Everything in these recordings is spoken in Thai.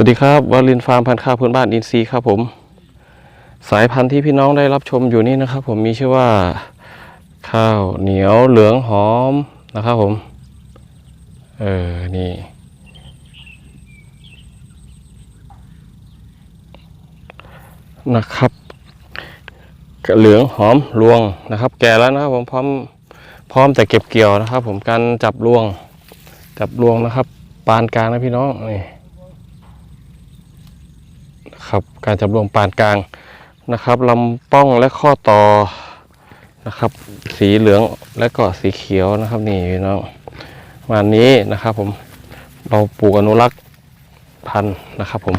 สวัสดีครับวาลินฟาร์มพันธุ์ข้าวพื้นบ้านอินซีย์ครับผม สายพันธุ์ที่พี่น้องได้รับชมอยู่นี่นะครับ ผมมีชื่อว่า ข้าวเหนียวเหลืองหอมนะครับผม เออนี่นะครับเหลืองหอมรวงนะครับ แก่แล้วนะครับผมพร้อมพร้อมแต่เก็บเกี่ยวนะครับ ผมการจับรวง จับรวงนะครับ ปานกลางนะพี่น้องนี่ ครับการจับรวงปานกลางนะครับลำป้องและข้อต่อนะครับ สีเหลืองและก็สีเขียวนะครับนี่พี่น้องวันนี้นะครับผมเราปลูกอนุรักษ์พันธุ์นะครับผม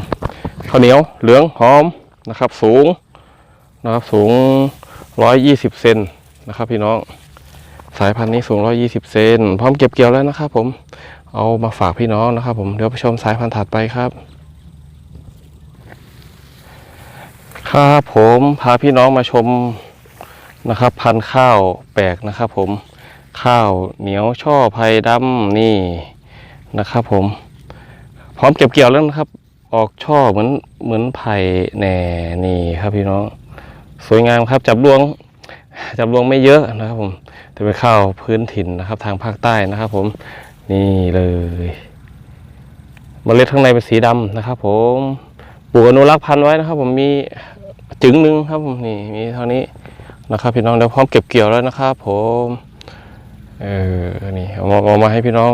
ข้าวเหนียวเหลืองหอมนะครับสูงนะครับสูง 120 เซนนะครับพี่น้องสายพันธุ์นี้สูง 120 เซนพร้อมเก็บเกี่ยวแล้วนะครับผมเอามาฝากพี่น้องนะครับผมเดี๋ยวไปชมสายพันธุ์ถัดไปครับ ครับผมพาพี่น้องมาชมนะครับ พันธุ์ข้าวแปลกนะครับ ผมข้าวเหนียวช่อไผ่ดำนี่นะครับ ผม พร้อมเก็บเกี่ยวแล้วนะครับ ออกช่อเหมือนเหมือนไผ่แหน่นี่ครับพี่น้องสวยงามครับ จับรวง จับรวงไม่เยอะนะครับ ผมแต่เป็นข้าวพื้นถิ่นนะครับ ทางภาคใต้นะครับ ผมนี่เลยเมล็ดข้างในเป็นสีดำนะครับ ผมปลูกอนุรักษ์พันธุ์ไว้นะครับ ผมมี จึงหนึ่งครับผมนี่มีเท่านี้นะครับพี่น้องเดี๋ยวพร้อมเก็บเกี่ยวแล้วนะครับ ผมเออนี่เอามาเอามาให้พี่น้อง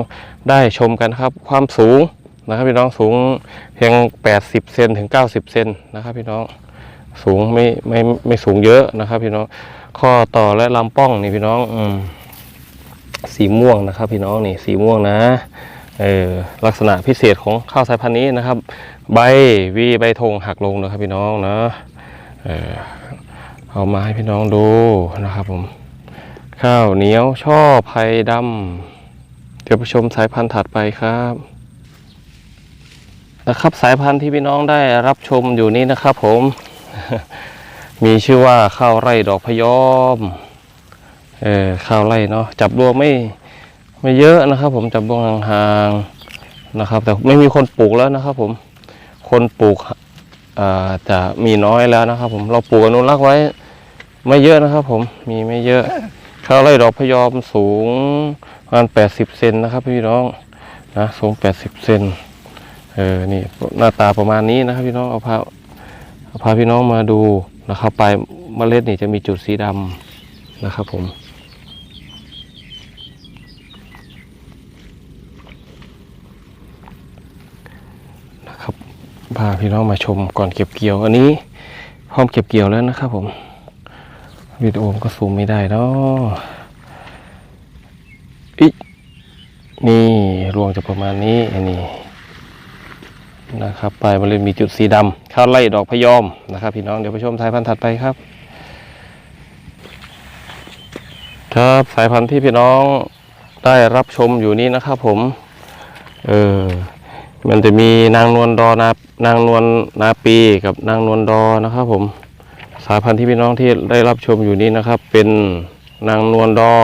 ได้ชมกันครับ ความสูงนะครับพี่น้องสูงเพียง 80เซนถึง 90เซนนะครับพี่น้องสูงไม่ไม่ไม่สูงเยอะนะครับ พี่น้องข้อต่อและลำป้องนี่พี่น้องอืมสีม่วงนะครับ พี่น้องนี่สีม่วงนะเออลักษณะพิเศษของข้าวสายพันธุ์นี้นะครับ ใบวีใบธงหักลงนะครับพี่น้องนะ เออเอามาให้พี่น้องดูนะครับผม ข้าวเหนียวช่อไผ่ดำเดี๋ยวไปชมสายพันธุ์ถัดไปครับนะครับสายพันธุ์ที่พี่น้องได้รับชมอยู่นี้นะครับผม มีชื่อว่าข้าวไร่ดอกพยอมเออข้าวไร่เนาะจับรวมไม่ไม่เยอะนะครับ ผมจับรวมห่างๆนะครับ แต่ไม่มีคนปลูกแล้วนะครับ ผมคนปลูก จะมีน้อยแล้วนะครับ ผมเราปลูกอนุรักษ์ไว้ไม่เยอะนะครับ ผมมีไม่เยอะข้าวไร่ดอกพยอมสูงประมาณแปดสิบเซนนะครับ พี่น้องนะสูงแปดสิบเซนเออนี่หน้าตาประมาณนี้นะครับ พี่น้องเอาพาเอาพาพี่น้องมาดูนะครับปเมล็ดนี่จะมีจุดสีดำนะครับผม นะครับ พาพี่น้องมาชมก่อนเก็บเกี่ยว อันนี้พร้อมเก็บเกี่ยวแล้วนะครับผมวิดีโอมก็ซูมไม่ได้เนาะอินี่รวงจะประมาณนี้อันนี้นะครับปลายมันเลยมีจุดสีดำข้าไล่ดอกพยอมนะครับ พี่น้องเดี๋ยวไปชมสายพันธุ์ถัดไปครับ ครับสายพันธุ์ที่พี่น้องได้รับชมอยู่นี้นะครับผม เออมันจะมีนางนวลดอนา นางนวลนาปีกับนางนวลดอนะครับ ผมสายพันธุ์ที่พี่น้องที่ได้รับชมอยู่นี้นะครับ เป็นนางนวลดอ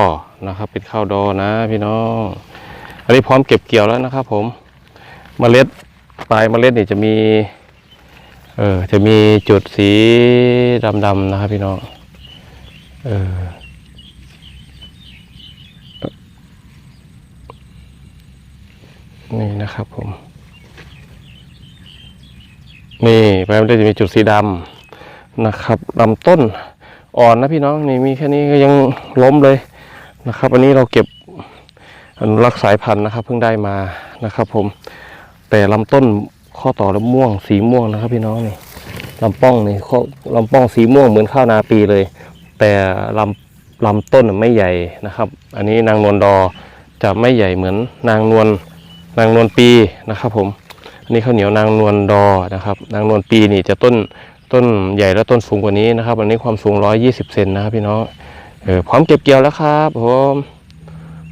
นะครับ เป็นข้าวดอนะ พี่น้องอันนี้พร้อมเก็บเกี่ยวแล้วนะครับ ผมเมล็ดปลายเมล็ดนี่จะมีเออจะมีจุดสีดำๆนะครับ พี่น้องเออนี่นะครับผม นี่ไปมันจะมีจุดสีดำนะครับลำต้นอ่อนนะพี่น้องนี่มีแค่นี้ก็ยังล้มเลยนะครับ อันนี้เราเก็บอนุรักษ์สายพันธุ์นะครับ เพิ่งได้มานะครับ ผมแต่ลำต้นข้อต่อแล้วม่วงสีม่วงนะครับ พี่น้องนี่ลำป้องนี่ข้อลำป้องสีม่วงเหมือนข้าวนาปีเลย แต่ลำลำต้นไม่ใหญ่นะครับ อันนี้นางนวลดอจะไม่ใหญ่เหมือนนางนวลนางนวลปีนะครับ ผม อันนี้ข้าวเหนียวนางนวลดอนะครับ นางนวลปีนี่จะต้นต้นใหญ่และต้นสูงกว่านี้นะครับ อันนี้ความสูง 120 เซนนะครับพี่น้องเออพร้อมเก็บเกี่ยวแล้วครับผม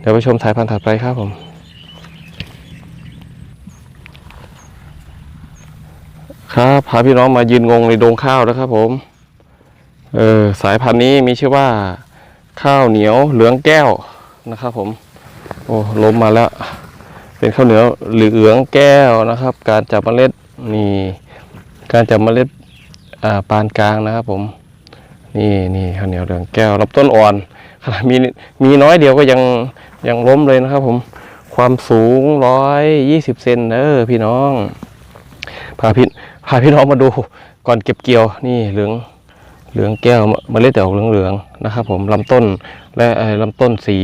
เดี๋ยวไปชมสายพันธุ์ถัดไปครับผมครับพาพี่น้องมายืนงงในโดงข้าวแล้วครับผม เออสายพันธุ์นี้มีชื่อว่า ข้าวเหนียวเหลืองแก้วนะครับผม โอ้ล้มมาแล้ว เป็นข้าวเหนียวเหลืองแก้วนะครับ การจับเมล็ดนี่การจับเมล็ดปานกลางนะครับ ผม นี่นี่ข้าวเหนียวเหลืองแก้วลำต้นอ่อนขนาดมีมีน้อยเดียวก็ยังยังล้มเลยนะครับ ผมความสูงร้อยยี่สิบเซนเออพี่น้องพาพี่พาพี่น้องมาดูก่อนเก็บเกี่ยวนี่เหลืองเหลืองแก้วเมล็ดแต่ออกเหลืองๆนะครับ ผมลำต้นและลำต้นสี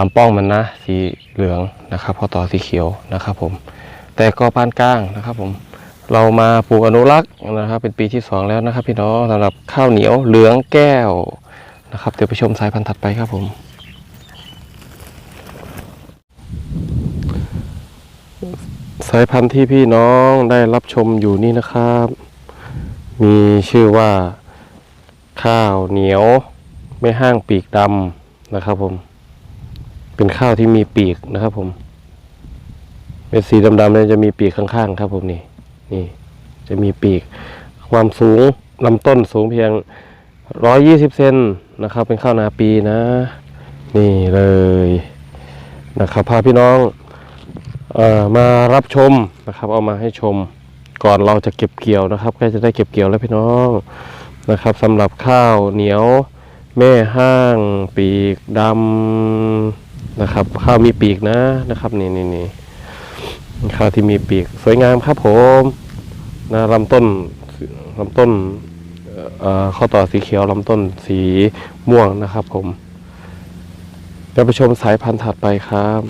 ลำป้องมันนะสีเหลืองนะครับพอต่อสีเขียวนะครับผมแต่ก็ปานกลางนะครับผมเรามาปลูกอนุรักษ์นะครับ เป็นปีที่สองแล้วนะครับ พี่น้องสำหรับข้าวเหนียวเหลืองแก้วนะครับเดี๋ยวไปชมสายพันธุ์ถัดไปครับผมสายพันธุ์ที่พี่น้องได้รับชมอยู่นี่นะครับ มีชื่อว่า ข้าวเหนียว ไม่ห้างปีกดำนะครับผม เป็นข้าวที่มีปีกนะครับ ผมเป็นสีดำๆเนี่ยจะมีปีกข้างๆครับ ผมนี่ นี่ จะมีปีก ความสูงลำต้นสูงเพียง120เซนนะครับ เป็นข้าวนาปีนะ นี่เลยนะครับพาพี่น้องเอ่อมารับชมนะครับ เอามาให้ชมก่อนเราจะเก็บเกี่ยวนะครับใกล้จะได้เก็บเกี่ยวแล้วพี่น้องนะครับสำหรับข้าวเหนียว แม่ห้าง ปีกดำ นะครับ ข้าวมีปีกนะนะครับ นี่นี่นี่ข้าวที่มีปีก สวยงามครับผมนะลำต้นลำต้นเอ่อข้อต่อสีเขียวลำต้นสีม่วงนะครับผมเดี๋ยวไปชมสายพันธุ์ถัดไปครับ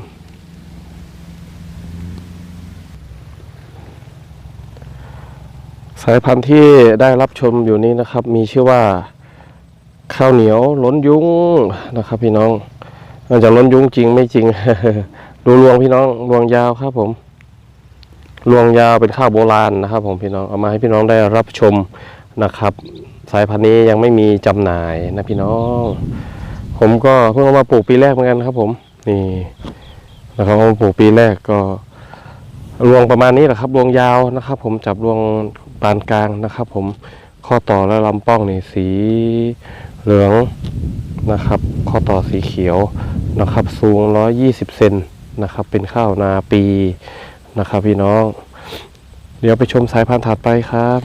สายพันธุ์ที่ได้รับชมอยู่นี้นะครับ มีชื่อว่า ข้าวเหนียวล้นยุ้งนะครับพี่น้อง มันจะล้นยุ้งจริงไม่จริง ดูรวงพี่น้องรวงยาวครับผมรวงยาวเป็นข้าวโบราณนะครับ ผมพี่น้องเอามาให้พี่น้องได้รับชมนะครับ สายพันธุ์นี้ยังไม่มีจำหน่ายนะพี่น้อง ผมก็เพิ่งเอามาปลูกปีแรกเหมือนกันครับ ผมนี่นะครับเอามาปลูกปีแรกก็รวงประมาณนี้แหละครับรวงยาวนะครับ ผมจับรวงปานกลางนะครับ ผมข้อต่อและลำป้องนี่สีเหลืองนะครับ ข้อต่อสีเขียว นะครับสูง 120 เซนนะครับ เป็นข้าวนาปีนะครับพี่น้อง เดี๋ยวไปชมสายพันธุ์ถัดไปครับ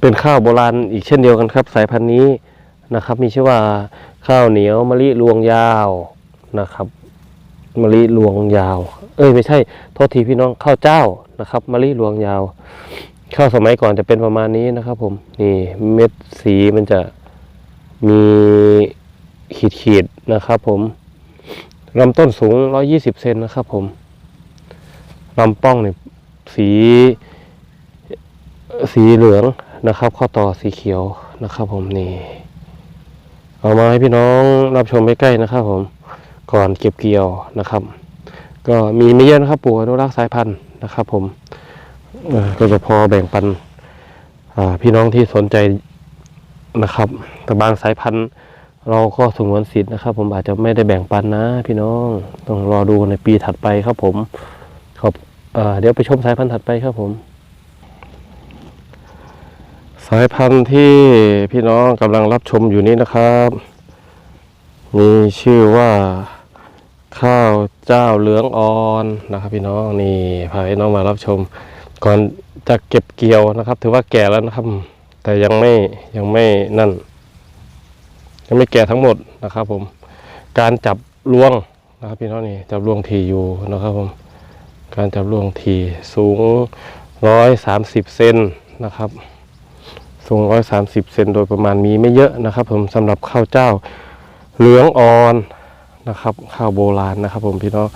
เป็นข้าวโบราณอีกเช่นเดียวกันครับ สายพันธุ์นี้นะครับ มีชื่อว่าข้าวเหนียวมะลิรวงยาวนะครับมะลิรวงยาว เอ้ยไม่ใช่โทษทีพี่น้องข้าวเจ้านะครับมะลิรวงยาว ข้าวสมัยก่อนจะเป็นประมาณนี้นะครับ ผมนี่เม็ดสีมันจะมีขีดขีดๆนะครับ ผมลำต้นสูง 120 เซนนะครับ ผมลำป้องเนี่ยสีสีเหลืองนะครับ ข้อต่อสีเขียวนะครับ ผมนี่เอามาให้พี่น้องรับชมใกล้ๆนะครับ ผมก่อนเก็บเกี่ยวนะครับ ก็มีไม่เยอะนะครับปลูกอนุรักษ์สายพันธุ์นะครับ ผม ก็จะพอแบ่งปันพี่น้องที่สนใจนะครับ แต่บางสายพันธุ์เราก็สงวนสิทธิ์นะครับ ผมอาจจะไม่ได้แบ่งปันนะ พี่น้องต้องรอดูในปีถัดไปครับผมขอบเอ่อเดี๋ยวไปชมสายพันธุ์ถัดไปครับผม สายพันธุ์ที่พี่น้องกำลังรับชมอยู่นี้นะครับ มีชื่อว่าข้าวเจ้าเหลืองอ่อนนะครับ พี่น้องนี่พาพี่น้องมารับชม ก่อนจะเก็บเกี่ยวนะครับ ถือว่าแก่แล้วนะครับ แต่ยังไม่ยังไม่นั่น ยังไม่แก่ทั้งหมดนะครับ ผม การจับรวงนะครับพี่น้องนี่จับรวงทีอยู่นะครับผมการจับรวงทีสูงร้อยสามสิบเซนนะครับ สูงร้อยสามสิบเซนโดยประมาณมีไม่เยอะนะครับ ผมสำหรับข้าวเจ้าเหลืองอ่อนนะครับ ข้าวโบราณนะครับ ผมพี่น้อง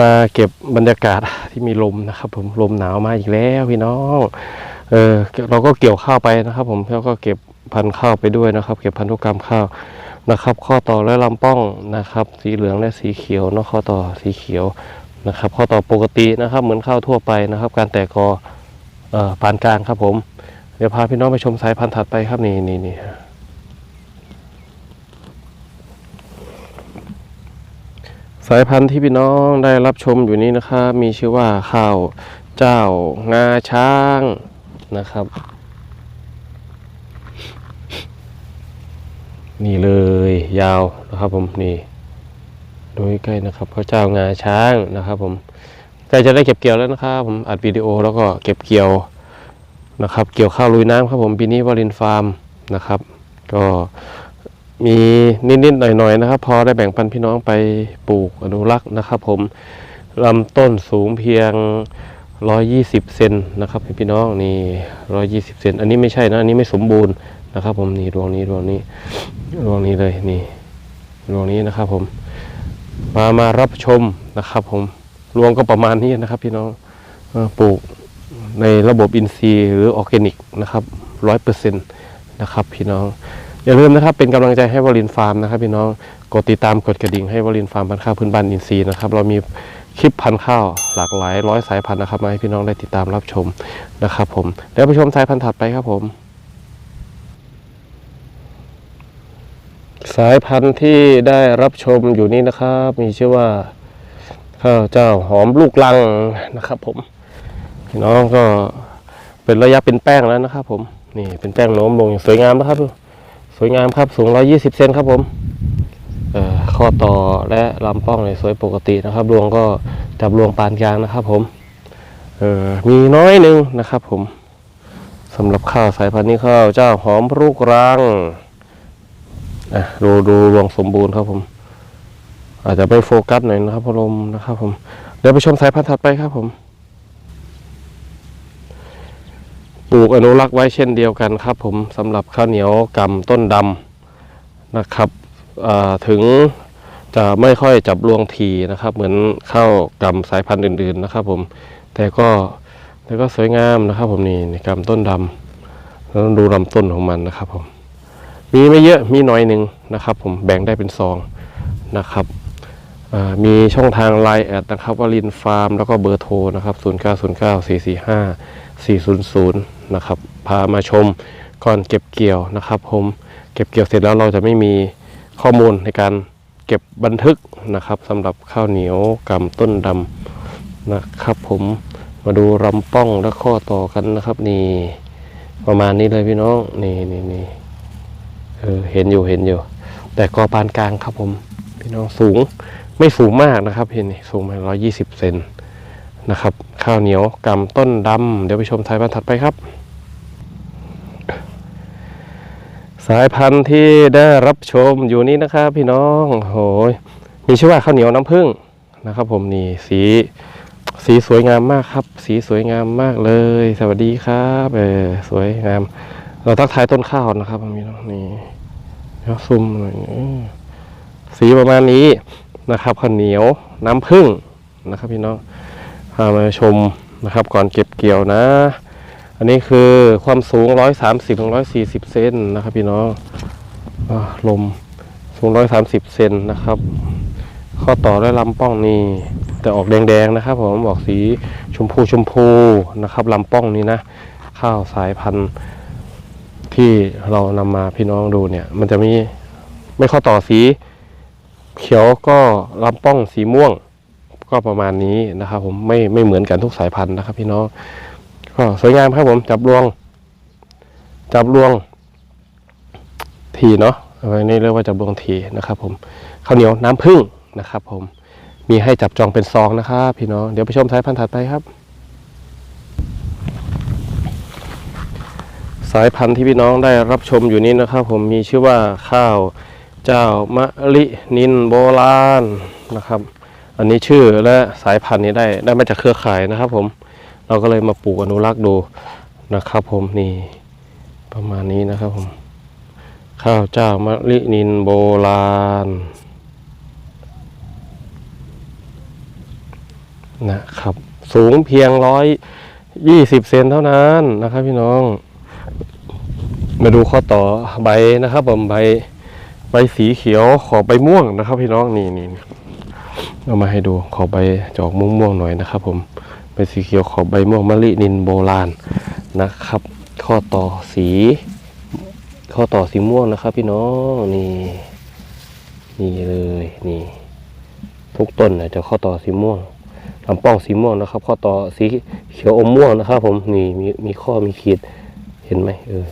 มาเก็บบรรยากาศที่มีลมนะครับ ผมลมหนาวมาอีกแล้วพี่น้องเออเราก็เกี่ยวข้าวไปนะครับ ผมแล้วก็เก็บพันธุ์ข้าวไปด้วยนะครับ เก็บพันธุกรรมข้าวนะครับ ข้อต่อและลำป้องนะครับ สีเหลืองและสีเขียวเนาะข้อต่อสีเขียวนะครับ ข้อต่อปกตินะครับ เหมือนข้าวทั่วไปนะครับ การแตกกออ่อปานกลางครับผม เดี๋ยวพาพี่น้องไปชมสายพันธุ์ถัดไปครับนี่นี่นี่ สายพันธุ์ที่พี่น้องได้รับชมอยู่นี้นะครับมีชื่อว่าข้าวเจ้างาช้างนะครับ นี่เลยยาวนะครับผมนี่ดูใกล้นะครับพระเจ้างาช้างนะครับผมใกล้จะได้เก็บเกี่ยวแล้วนะครับผมอัดวิดีโอแล้วก็เก็บเกี่ยวนะครับ เกี่ยวข้าวลุยน้ำครับผมปีนี้วารินฟาร์มนะครับ ก็ มีนิดๆหน่อยๆนะครับ พอได้แบ่งปันพี่น้องไปปลูกอนุรักษ์นะครับ ผมลำต้นสูงเพียง 120 เซนนะครับพี่น้องนี่120 เซนอันนี้ไม่ใช่นะ อันนี้ไม่สมบูรณ์นะครับ ผมนี่ดวงนี้ดวงนี้ดวงนี้เลยนี่ดวงนี้นะครับ ผมมามารับชมนะครับ ผมรวงก็ประมาณนี้นะครับ พี่น้องปลูกในระบบอินทรีย์หรือออร์แกนิกนะครับร้อยเปอร์เซ็นต์นะครับ พี่น้อง อย่าลืมนะครับเป็นกำลังใจให้วลินฟาร์มนะครับพี่น้องกดติดตามกดกระดิ่งให้วลินฟาร์มพันธุ์ข้าวพื้นบ้านอินทรีย์นะครับเรามีคลิปพันธุ์ข้าวหลากหลายร้อยสายพันธุ์นะครับมาให้พี่น้องได้ติดตามรับชมนะครับผมแล้วไปชมสายพันธุ์ถัดไปครับผม สายพันธุ์ที่ได้รับชมอยู่นี้นะครับ มีชื่อว่าข้าวเจ้าหอมลูกลังนะครับ ผมพี่น้องก็เป็นระยะเป็นแป้งแล้วนะครับ ผมนี่เป็นแป้งโน้มลงอย่างสวยงามนะครับ สวยงามครับสูง 120 เซนครับผมข้อต่อและลำป้องเนี่ยสวยปกตินะครับรวงก็จับรวงปานกลางนะครับผมมีน้อยหนึ่งนะครับผมสำหรับข้าวสายพันธุ์นี้ข้าวเจ้าหอมลูกรังอะดูดูรวงสมบูรณ์ครับผม อาจจะไม่โฟกัสหน่อยนะครับพอลมนะครับผม เดี๋ยวไปชมสายพันธุ์ถัดไปครับผม ปลูกอนุรักษ์ไว้เช่นเดียวกันครับผมสำหรับข้าวเหนียวกำต้นดำนะครับถึงจะไม่ค่อยจับรวงทีนะครับ เหมือนข้าวกำสายพันธุ์อื่น ๆนะครับ ผม แต่ก็แต่ก็สวยงามนะครับ ผมนี่กำต้นดำแล้วดูลำต้นของมันนะครับ ผม มีไม่เยอะมีน้อยหนึ่งนะครับ ผมแบ่งได้เป็นซองนะครับมีช่องทางไลน์แอดนะครับวลินฟาร์ม แล้วก็เบอร์โทรนะครับ 0 9 0 9 4 4 5 400 นะครับ พามาชมก่อนเก็บเกี่ยวนะครับ ผมเก็บเกี่ยวเสร็จแล้วเราจะไม่มีข้อมูลในการเก็บบันทึกนะครับสำหรับข้าวเหนียวกำต้นดำนะครับ ผมมาดูลำป้องและข้อต่อกันนะครับนี่ประมาณนี้เลยพี่น้องนี่นี่นี่เออเห็นอยู่เห็นอยู่ แต่กอปานกลางครับผมพี่น้องสูงไม่สูงมากนะครับเห็นนี่สูงมาร้อยยี่สิบเซนนะครับ ข้าวเหนียวกำต้นดำเดี๋ยวไปชมสายพันถัดไปครับ สายพันธุ์ที่ได้รับชมอยู่นี้นะครับพี่น้องโหยมีชื่อว่าข้าวเหนียวน้ำผึ้งนะครับผมนี่สีสีสวยงามมากครับ สีสวยงามมากเลย สวัสดีครับเออสวยงาม เราทักทายต้นข้าวนะครับพี่น้องนี่แล้วซุ่มหน่อยสีประมาณนี้นะครับข้าวเหนียวน้ำผึ้งนะครับพี่น้องพามาชมนะครับ ก่อนเก็บเกี่ยวนะ อันนี้คือความสูง 130ถึง140 เซนนะครับพี่น้องอลมสูง 130 เซนนะครับ ข้อต่อและลำป้องนี่แต่ออกแดงๆนะครับผมออกสีชมพูชมพูนะครับลำป้องนี้นะ ข้าวสายพันธุ์ที่เรานำมาพี่น้องดูเนี่ย มันจะมีไม่ข้อต่อสี เขียวก็ลำป้องสีม่วง ก็ประมาณนี้นะครับ ผมไม่ไม่เหมือนกันทุกสายพันธุ์นะครับ พี่น้อง ก็สวยงามครับผม จับรวง จับรวง ทีเนาะอันนี้เรียกว่าจับรวงทีนะครับผมข้าวเหนียวน้ำผึ้งนะครับ ผม มีให้จับจองเป็นซองนะครับพี่น้อง เดี๋ยวไปชมสายพันธุ์ถัดไปครับ สายพันธุ์ที่พี่น้องได้รับชมอยู่นี้นะครับ ผมมีชื่อว่าข้าวเจ้ามะลินินโบราณนะครับ อันนี้ชื่อและสายพันธุ์นี้ได้ได้มาจากเครือข่ายนะครับ ผม เราก็เลยมาปลูกอนุรักษ์ดูนะครับ ผมนี่ประมาณนี้นะครับผม ข้าวเจ้ามะลินินโบราณนะครับ สูงเพียงร้อยยี่สิบเซนเท่านั้นนะครับ พี่น้อง มาดูข้อต่อใบนะครับผมใบใบสีเขียวขอบใบม่วงนะครับ พี่น้องนี่นี่เอามาให้ดูขอบใบจอกม่วงๆหน่อยนะครับ ผม ใบสีเขียวขอบใบม่วงมะลินินโบราณนะครับ ข้อต่อสี ข้อต่อสีม่วงนะครับ พี่น้องนี่นี่เลยนี่ ทุกต้นเนี่ยจะข้อต่อสีม่วงลำป้องสีม่วงนะครับ ข้อต่อสีเขียวอมม่วงนะครับ ผมนี่มีมีข้อมีขีดเห็นไหมเออ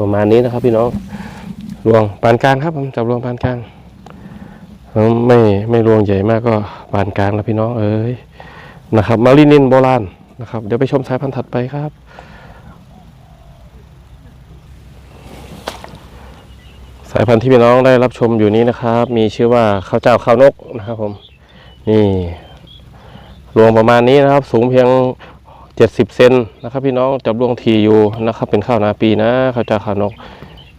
ประมาณนี้นะครับ พี่น้องรวงปานกลางครับผมจับรวงปานกลางไม่ไม่รวงใหญ่มากก็ปานกลางแล้วพี่น้องเอ้ย นะครับมารินินโบราณนะครับ เดี๋ยวไปชมสายพันธุ์ถัดไปครับ สายพันธุ์ที่พี่น้องได้รับชมอยู่นี้นะครับ มีชื่อว่าข้าวเจ้าข้าวนกนะครับผมนี่รวงประมาณนี้นะครับ สูงเพียง 70 เซนนะครับ พี่น้องจับรวงทีอยู่นะครับ เป็นข้าวนาปีนะข้าวเจ้าข้าวนก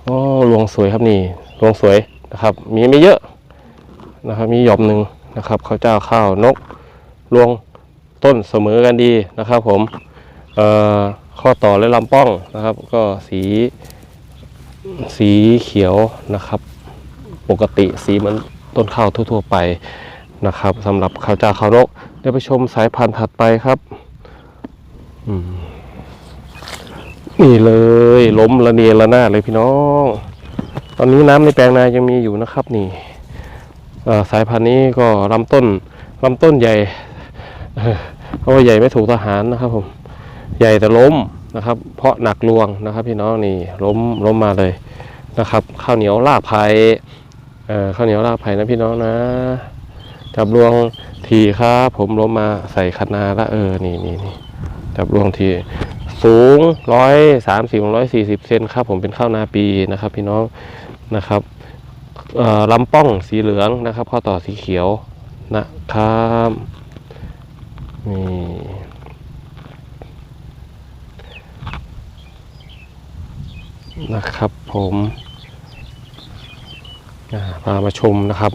โอ้รวงสวยครับนี่รวงสวยนะครับ มีไม่เยอะนะครับ มีหย่อมหนึ่งนะครับข้าวเจ้าข้าวนกรวง ต้นเสมอกันดีนะครับผมข้อต่อและลำป้องนะครับ ก็สีสีเขียวนะครับ ปกติสีเหมันต้นข้าวทั่ว ๆ ไปนะครับสำหรับข้าวเจ้าข้าวนกเดี๋ยวไปชมสายพันธุ์ถัดไปครับนี่เลยล้มละเนียระนาดเลยพี่น้อง ตอนนี้น้ำในแปลงนายังมีอยู่นะครับ นี่สายพันธุ์นี้ก็ลำต้นลำต้นใหญ่ เพราะว่าใหญ่ไม่ถูกทหารนะครับผมใหญ่แต่ล้มนะครับ เพราะหนักลวงนะครับ พี่น้องนี่ล้มล้มมาเลยนะครับ ข้าวเหนียวลากไผ่ข้าวเหนียวลากไผ่นะพี่น้องนะจับรวงทีครับผมล้มมาใส่คันนาละเออนี่นี่นี่จับรวงทีสูงร้อยสามสิบร้อยสี่สิบเซนครับ ผมเป็นข้าวนาปีนะครับ พี่น้องนะครับลำป้องสีเหลืองนะครับ ข้อต่อสีเขียวนะครับ นี่ นะครับผมอ่าพามาชมนะครับ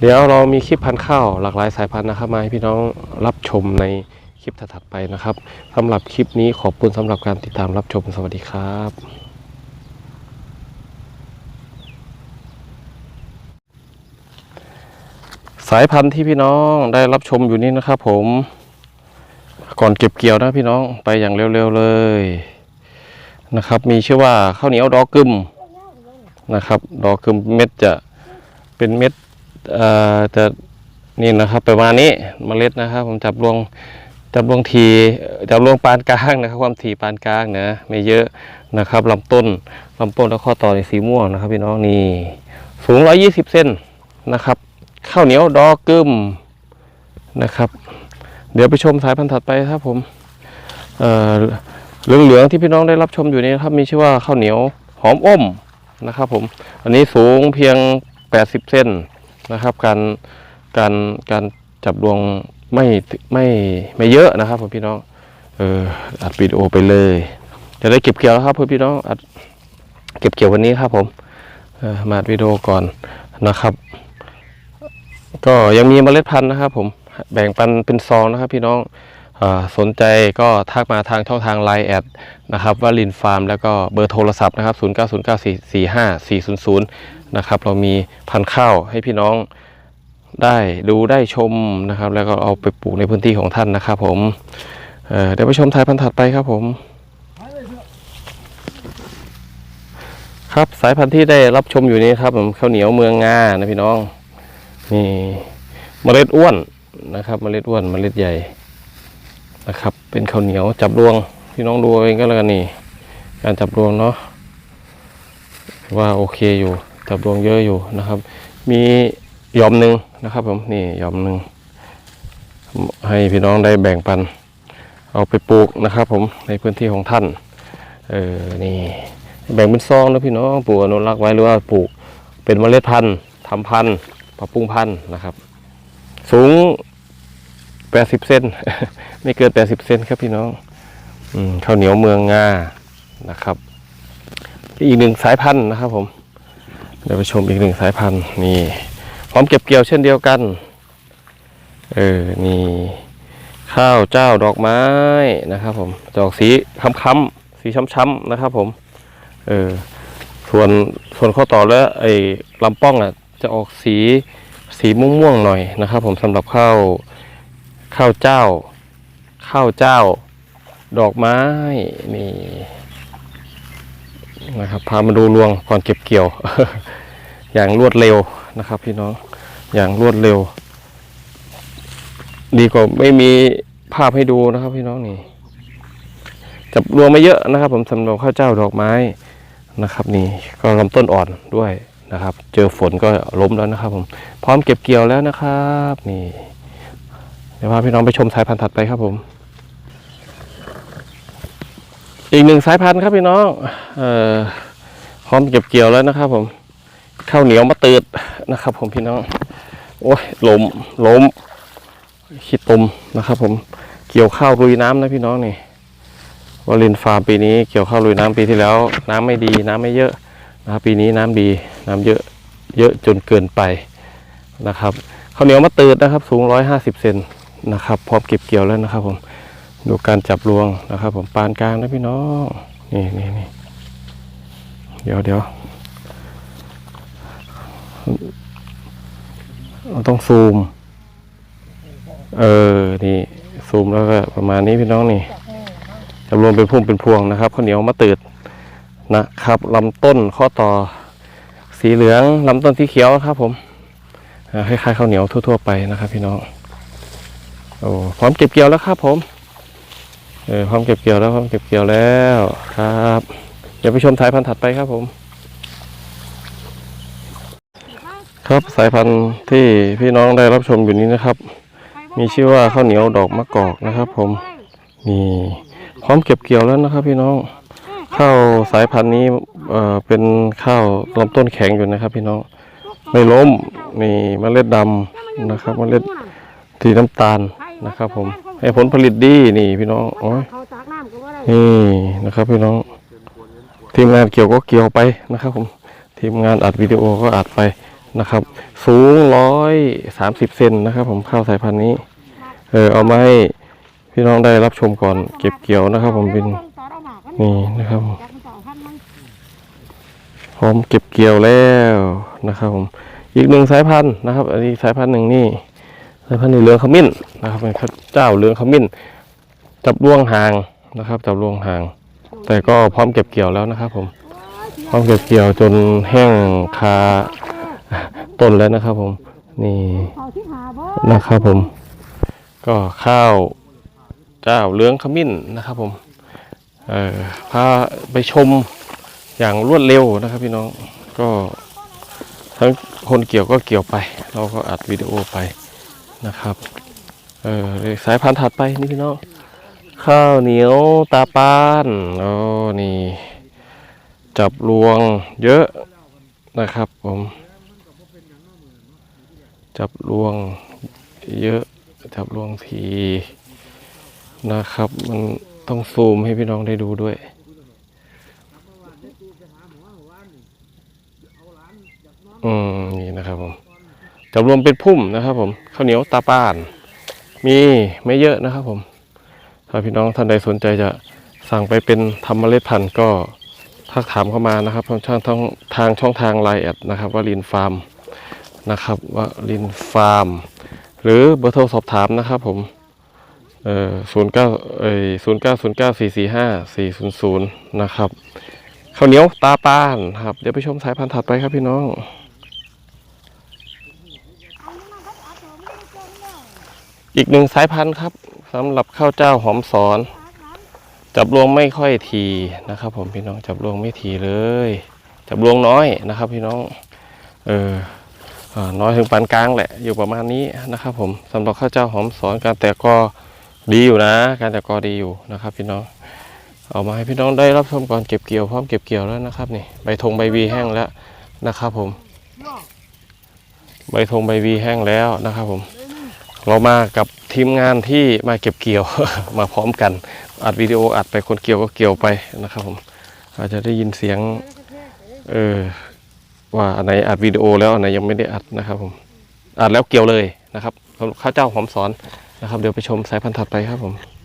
เดี๋ยวเรามีคลิปพันธุ์ข้าวหลากหลายสายพันธุ์นะครับ มาให้พี่น้องรับชมในคลิปถัดไปนะครับสำหรับคลิปนี้ขอบคุณสำหรับการติดตามรับชมสวัสดีครับสายพันธุ์ที่พี่น้องได้รับชมอยู่นี้นะครับผม ก่อนเก็บเกี่ยวนะพี่น้องไปอย่างเร็วๆเลยนะครับ มีชื่อว่าข้าวเหนียวดอกกึมนะครับ ดอกกึมเม็ดจะเป็นเม็ดเอ่อจะนี่นะครับประมาณนี้เมล็ดนะครับ ผมจับรวงจับรวงทีจับรวงปานกลางนะครับ ความถี่ปานกลางนะไม่เยอะนะครับลำต้นลำต้นแล้วข้อต่อในสีม่วงนะครับพี่น้องนี่สูง 120 เซนนะครับข้าวเหนียวดอกกึมนะครับ เดี๋ยวไปชมสายพันธุ์ถัดไปครับผมเอ่อเหลืองๆที่พี่น้องได้รับชมอยู่นี้ครับมีชื่อว่าข้าวเหนียวหอมอมนะครับผมอันนี้สูงเพียง 80 เซนนะครับ การการการจับดวงไม่ไม่ไม่เยอะนะครับผมพี่น้องเอออัดวิดีโอไปเลย จะได้เก็บเกี่ยวแล้วครับเพื่อพี่น้องอัดเก็บเกี่ยววันนี้ครับผมมาอัดวิดีโอก่อนนะครับ ก็ยังมีเมล็ดพันธุ์นะครับผม แบ่งปันเป็นซองนะครับพี่น้องอสนใจก็ทักมาทางช่องทาง Line แอดนะครับว่าลินฟาร์มแล้วก็เบอร์โทรศัพท์นะครับ 0 9 0 9 4 4 5 4 0 0 นะครับ เรามีพันธุ์ข้าวให้พี่น้องได้ดูได้ชมนะครับ แล้วก็เอาไปปลูกในพื้นที่ของท่านนะครับผมเเดี๋ยวไปชมทายพันธุ์ถัดไปครับผม ครับสายพันธุ์ที่ได้รับชมอยู่นี้ครับผมข้าวเหนียวเมืองงานะพี่น้องนี่เมล็ดอ้วน นะครับเมล็ดอ้วนเมล็ดใหญ่นะครับ เป็นข้าวเหนียวจับรวงพี่น้องดูเองก็แล้วกันนี่ การจับรวงเนาะว่าโอเคอยู่จับรวงเยอะอยู่นะครับ มียอมหนึ่งนะครับผมนี่ยอมหนึ่งให้พี่น้องได้แบ่งปัน เอาไปปลูกนะครับ ผมในพื้นที่ของท่านเออนี่แบ่งเป็นซองนะพี่น้องปลูกอนุรักษ์ไว้หรือว่าปลูกเป็นเมล็ดพันธุ์ทำพันธุ์ปรับปรุงพันธุ์นะครับ สูง80เซนไม่เกิน80เซนครับพี่น้องอืมข้าวเหนียวเมืองงานะครับ อีกหนึ่งสายพันธุ์นะครับ ผมเดี๋ยวไปชมอีกหนึ่งสายพันธุ์นี่พร้อมเก็บเกี่ยวเช่นเดียวกันเออนี่ข้าวเจ้าดอกไม้นะครับ ผมดอกสีค้ำๆสีช้ำๆนะครับ ผม เออส่วนส่วนข้อต่อแล้วไอ้ลำป้องอะ จะออกสี สีม่วงๆหน่อยนะครับ ผมสำหรับข้าวข้าวเจ้า ข้าวเจ้า ดอกไม้นี่นะครับพามาดูรวงก่อนเก็บเกี่ยว อย่างรวดเร็วนะครับ พี่น้องอย่างรวดเร็ว ดีกว่าไม่มีภาพให้ดูนะครับพี่น้องนี่จับรวงไม่เยอะนะครับ ผมสำหรับข้าวเจ้าดอกไม้นะครับ นี่ก็ลำต้นอ่อนด้วย นะครับ เจอฝนก็ล้มแล้วนะครับผมพร้อมเก็บเกี่ยวแล้วนะครับ นี่เดี๋ยวพาพี่น้องไปชมสายพันธุ์ถัดไปครับผม อีกหนึ่งสายพันธุ์ครับพี่น้องเอ่อพร้อมเก็บเกี่ยวแล้วนะครับ ผมข้าวเหนียวมะตืดนะครับ ผมพี่น้องโอ้ยล้มล้มขี้ตมนะครับ ผมเกี่ยวข้าวลุยน้ำนะพี่น้องนี่วาลินฟาร์มปีนี้เกี่ยวข้าวลุยน้ำปีที่แล้ว น้ำไม่ดีน้ำไม่เยอะ นะครับปีนี้น้ำดีน้ำเยอะเยอะจนเกินไปนะครับข้าวเหนียวมะตืดนะครับ สูงร้อยห้าสิบเซนนะครับ พร้อมเก็บเกี่ยวแล้วนะครับ ผมดูการจับรวงนะครับ ผมปานกลางนะพี่น้องนี่นี่นี่เดี๋ยวเดี๋ยวเราต้องซูม เออ นี่ ซูมแล้วก็ประมาณนี้พี่น้องนี่จำรวมเป็นพุ่มเป็นพวงนะครับข้าวเหนียวมะตืด นะครับลำต้นข้อต่อสีเหลืองลำต้นสีเขียวครับผมคล้ายๆข้าวเหนียวทั่ว ๆ ไปนะครับ พี่น้องโอ้พร้อมเก็บเกี่ยวแล้วครับผมเออพร้อมเก็บเกี่ยวแล้วพร้อมเก็บเกี่ยวแล้วครับ เดี๋ยวไปชมสายพันธุ์ถัดไปครับผม ครับสายพันธุ์ที่พี่น้องได้รับชมอยู่นี้นะครับ มีชื่อว่าข้าวเหนียวดอกมะกอกนะครับ ผมนี่พร้อมเก็บเกี่ยวแล้วนะครับ พี่น้อง ข้าวสายพันธุ์นี้เอ่อเป็นข้าวลำต้นแข็งอยู่นะครับพี่น้องไม่ล้มนี่เมล็ดดำนะครับเมล็ดสีน้ำตาลนะครับ ผมให้ผลผลิตดีนี่พี่น้องโอ้ยนี่นะครับพี่น้อง ทีมงานเกี่ยวก็เกี่ยวไปนะครับผมทีมงานอัดวิดีโอก็อัดไปนะครับ สูงร้อยสามสิบเซนนะครับ ผมข้าวสายพันธุ์นี้ เออเอามาให้พี่น้องได้รับชมก่อนเก็บเกี่ยวนะครับ ผมเป็น นี่นะครับผมพร้อมเก็บเกี่ยวแล้วนะครับผมอีกหนึ่งสายพันธุ์นะครับ อันนี้สายพันธุ์หนึ่งนี่สายพันธุ์นี้เหลืองขมิ้นนะครับเป็นเจ้าเหลืองขมิ้น จับรวงหางนะครับ จับรวงหาง แต่ก็พร้อมเก็บเกี่ยวแล้วนะครับ ผมพร้อมเก็บเกี่ยวจนแห้งคาต้นแล้วนะครับ ผมนี่นะครับ ผม ก็ข้าวเจ้าเหลืองขมิ้นนะครับ ผม พาไปชมอย่างรวดเร็วนะครับพี่น้องก็ทั้งคนเกี่ยวก็เกี่ยวไป เราก็อัดวิดีโอไปนะครับเออสายพันธุ์ถัดไปนี่พี่น้องข้าวเหนียวตาปานโอ้นี่จับรวงเยอะนะครับผมจับรวงเยอะจับรวงทีนะครับมัน ต้องซูมให้พี่น้องได้ดูด้วย อืมนี่นะครับผมจับรวมเป็นพุ่มนะครับ ผมข้าวเหนียวตาป้าน มีไม่เยอะนะครับ ผม ถ้าพี่น้องท่านใดสนใจจะสั่งไปเป็นทำเมล็ดพันธุ์ก็ทักถามเข้ามานะครับทางช่องทางทางช่องทางไลน์แอดนะครับว่าลินฟาร์มนะครับว่าลินฟาร์ม หรือเบอร์โทรสอบถามนะครับผม เอ่อศูนย์เก้าเอ่ยศูนย์เก้าศูนย์เก้าสี่สี่ห้าสี่ศูนย์ศูนย์นะครับข้าวเหนียวตาปานครับ เดี๋ยวไปชมสายพันธุ์ถัดไปครับพี่น้องอีกหนึ่งสายพันธุ์ครับสำหรับข้าวเจ้าหอมสอน จับรวงไม่ค่อยทีนะครับ ผมพี่น้องจับรวงไม่ทีเลย จับรวงน้อยนะครับ พี่น้อง เออน้อยถึงปานกลางแหละ อยู่ประมาณนี้นะครับ ผมสำหรับข้าวเจ้าหอมสอนการแตกกอ ดีอยู่นะ การแตกกอดีอยู่นะครับพี่น้องเอามาให้พี่น้องได้รับชมก่อนเก็บเกี่ยวพร้อมเก็บเกี่ยวแล้วนะครับนี่ใบธงใบวีแห้งแล้วนะครับผม ใบธงใบวีแห้งแล้วนะครับผม เรามากับทีมงานที่มาเก็บเกี่ยวมาพร้อมกันอัดวิดีโออัดไปคนเกี่ยวก็เกี่ยวไปนะครับผมอาจจะได้ยินเสียงเออว่าอันไหนอัดวิดีโอแล้วอันไหนยังไม่ได้อัดนะครับผมอัดแล้วเกี่ยวเลยนะครับสำหรับข้าวเจ้าหอมสอน นะครับ เดี๋ยวไปชมสายพันธุ์ถัดไปครับผม